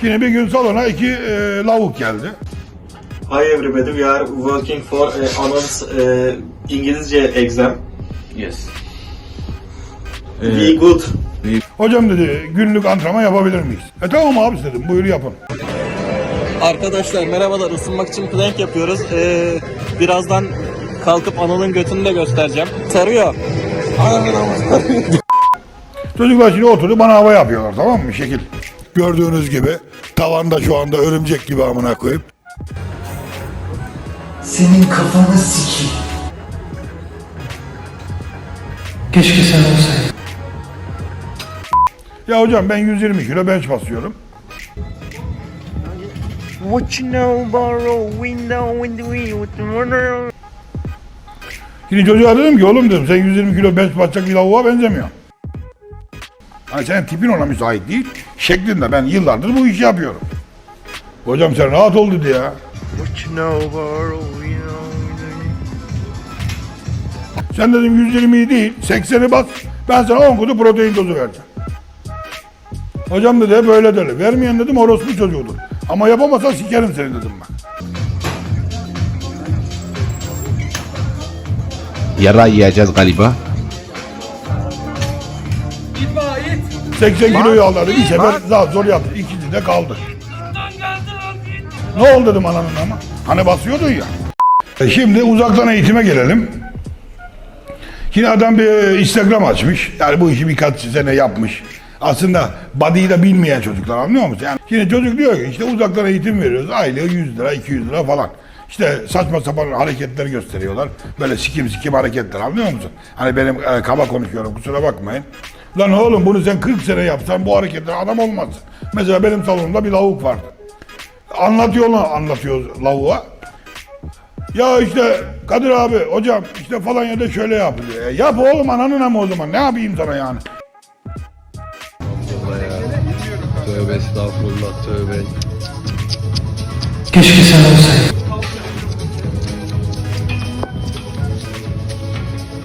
Şimdi bir gün salona iki e, lavuk geldi. Hi everybody, we are working for uh, Anand's uh, İngilizce exam. Yes. We good. Hocam dedi günlük antrenman yapabilir miyiz? E tamam abi dedim buyur yapın. Arkadaşlar merhabalar, ısınmak için plank yapıyoruz. Ee, birazdan kalkıp Anıl'ın götünü de göstereceğim. Sarıyor. Çocuklar şimdi oturdu bana hava yapıyorlar tamam mı şekil. Gördüğünüz gibi tavanda şu anda örümcek gibi amına koyup. Senin kafanı sikeyim. Keşke sen olsaydın. Ya hocam ben 120 kilo bench basıyorum. What you know about a window in the wind with the runner? Şimdi çocuğa dedim ki oğlum dedim sen 120 kilo bench basacak bir lavuğa benzemiyor. Hani senin tipin ona müsait değil. Şeklinde ben yıllardır bu işi yapıyorum. Hocam sen rahat ol dedi ya. Sen dedim 120'yi değil 80'i bas. Ben sana 10 kutu protein tozu vereceğim. Hocam dedi hep öyle derler. Vermeyen dedim orospu çocuğudur. Ama yapamazsan sikerim seni dedim ben. Yara yiyeceğiz galiba. 80 kiloyu aldı bir sefer daha zor yaptı. İkinci de kaldı. Ne oldu dedim ananın ama. Hani basıyordun ya. E Şimdi uzaktan eğitime gelelim. Şimdi adam bir Instagram açmış. Yani bu işi birkaç sene yapmış. Aslında body'yi de bilmeyen çocuklar anlıyor musun? Yani şimdi çocuk diyor ki işte uzaktan eğitim veriyoruz. Aylığı 100 lira 200 lira falan. İşte saçma sapan hareketler gösteriyorlar. Böyle sikim sikim hareketler anlıyor musun? Hani benim e, kaba konuşuyorum kusura bakmayın. Lan oğlum bunu sen 40 sene yapsan bu hareketler adam olmazsın. Mesela benim salonumda bir lavuk vardı. Anlatıyorlar anlatıyor lavuğa. Ya işte Kadir abi hocam işte falan yerde şöyle yapılıyor. E, yap oğlum ananın ama o zaman ne yapayım sana yani. Tövbe estağfurullah tövbe. Keşke sen olsaydın.